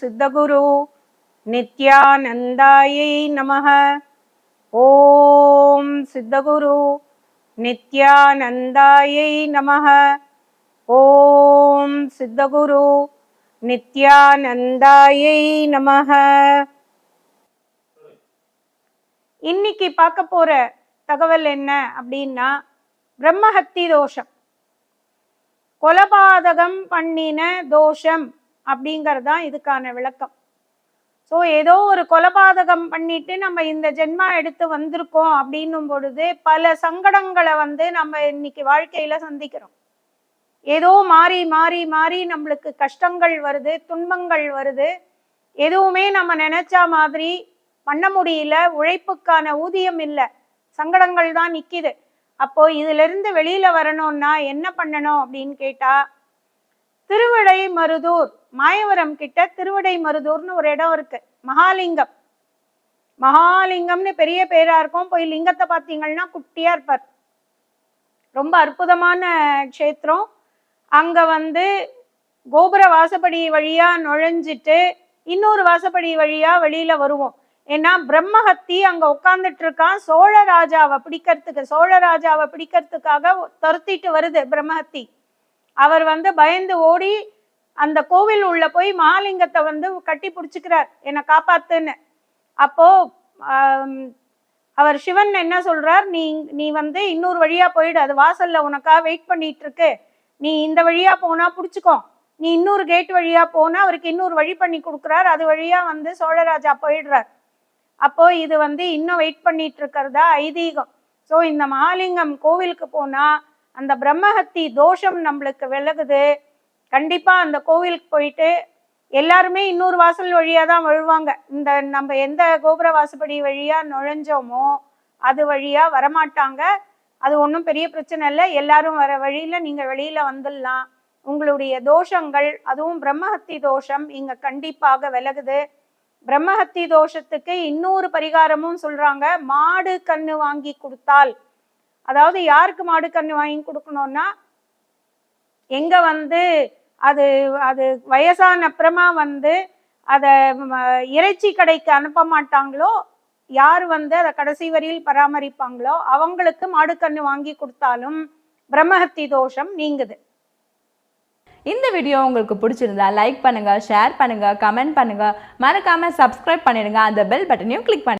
சித்தகுரு நித்யானந்தாயை நமக. ஓம் சித்தகுரு நித்யானந்தாயை நமக. ஓம் சித்தகுரு நித்யானந்தாயை நமக. இன்னைக்கு பார்க்க போற தகவல் என்ன அப்படின்னா பிரம்மஹத்தி தோஷம். கொலபாதகம் பண்ணின தோஷம். அப்படிங்கிறது தான் இதுக்கான விளக்கம். ஸோ ஏதோ ஒரு கொலபாதகம் பண்ணிட்டு நம்ம இந்த ஜென்மா எடுத்து வந்திருக்கோம் அப்படின்னும் பொழுது பல சங்கடங்களை வந்து நம்ம இன்னைக்கு வாழ்க்கையில சந்திக்கிறோம். ஏதோ மாறி மாறி மாறி நம்மளுக்கு கஷ்டங்கள் வருது துன்பங்கள் வருது. எதுவுமே நம்ம நினைச்ச மாதிரி பண்ண முடியல உழைப்புக்கான ஊதியம் இல்லை சங்கடங்கள் தான் நிற்கிது அப்போ இதுல இருந்து வெளியில வரணும்னா என்ன பண்ணணும் அப்படின்னு கேட்டா திருவிடை மருதூர் மாயவரம் கிட்ட திருவடை மருதூர்னு ஒரு இடம் இருக்கு. மகாலிங்கம். மகாலிங்கம்னு பெரிய பேரா இருக்கும். போய் லிங்கத்தை பார்த்தீங்கன்னா குட்டியா இருப்பார். ரொம்ப அற்புதமான க்ஷேத்திரம். அங்க வந்து கோபுர வாசப்படி வழியா நுழைஞ்சிட்டு இன்னொரு வாசப்படி வழியா வெளியில வருவோம். ஏன்னா பிரம்மஹத்தி அங்க உட்கார்ந்துட்டு இருக்கான். சோழ ராஜாவை பிடிக்கிறதுக்கு சோழ ராஜாவை பிடிக்கிறதுக்காக துரத்திட்டு வருது பிரம்மஹத்தி. அவர் வந்து பயந்து ஓடி அந்த கோவில் உள்ள போய் மகாலிங்கத்தை வந்து கட்டி பிடிச்சிக்கிறார். என்னை காப்பாத்துன்னு. அப்போ அவர் சிவன் என்ன சொல்றார்? நீ நீ வந்து இன்னொரு வழியா போயிடு. அது வாசல்ல உனக்காக வெயிட் பண்ணிட்டு இருக்கு நீ இந்த வழியா போனா பிடிச்சிக்கோ. நீ இன்னொரு கேட் வழியா போனா அவருக்கு இன்னொரு வழி பண்ணி கொடுக்குறார். அது வழியா வந்து சோழராஜா போயிடுறார். அப்போ இது வந்து இன்னும் வெயிட் பண்ணிட்டு இருக்கிறதா ஐதீகம். ஸோ இந்த மகாலிங்கம் கோவிலுக்கு போனா அந்த பிரம்மஹத்தி தோஷம் நம்மளுக்கு விலகுது. கண்டிப்பா அந்த கோவிலுக்கு போயிட்டு எல்லாருமே இன்னொரு வாசல் வழியா தான் வருவாங்க. இந்த நம்ம எந்த கோபுர வாசப்படி வழியா நுழைஞ்சோமோ அது வழியா வரமாட்டாங்க. அது ஒன்றும் பெரிய பிரச்சனை இல்லை. எல்லாரும் வர வழியில நீங்க வெளியில வந்துடலாம். உங்களுடைய தோஷங்கள் அதுவும் பிரம்மஹத்தி தோஷம் இங்க கண்டிப்பாக விலகுது. பிரம்மஹத்தி தோஷத்துக்கு இன்னொரு பரிகாரமும் சொல்றாங்க. மாடு கண்ணு வாங்கி கொடுத்தால். அதாவது யாருக்கு மாடு கண்ணு வாங்கி கொடுக்கணும்னா எங்க வந்து அது அது வயசான அப்புறமா வந்து அதை இறைச்சி கடைக்கு அனுப்ப மாட்டாங்களோ யார் வந்து அதை கடைசி வரையில் பராமரிப்பாங்களோ அவங்களுக்கு மாடுக்கன்று வாங்கி கொடுத்தாலும் பிரம்மஹத்தி தோஷம் நீங்குது. இந்த வீடியோ உங்களுக்கு பிடிச்சிருந்தா லைக் பண்ணுங்க ஷேர் பண்ணுங்க கமெண்ட் பண்ணுங்க. மறக்காம சப்ஸ்கிரைப் பண்ணிடுங்க. அந்த பெல் பட்டனையும் கிளிக் பண்ணுங்க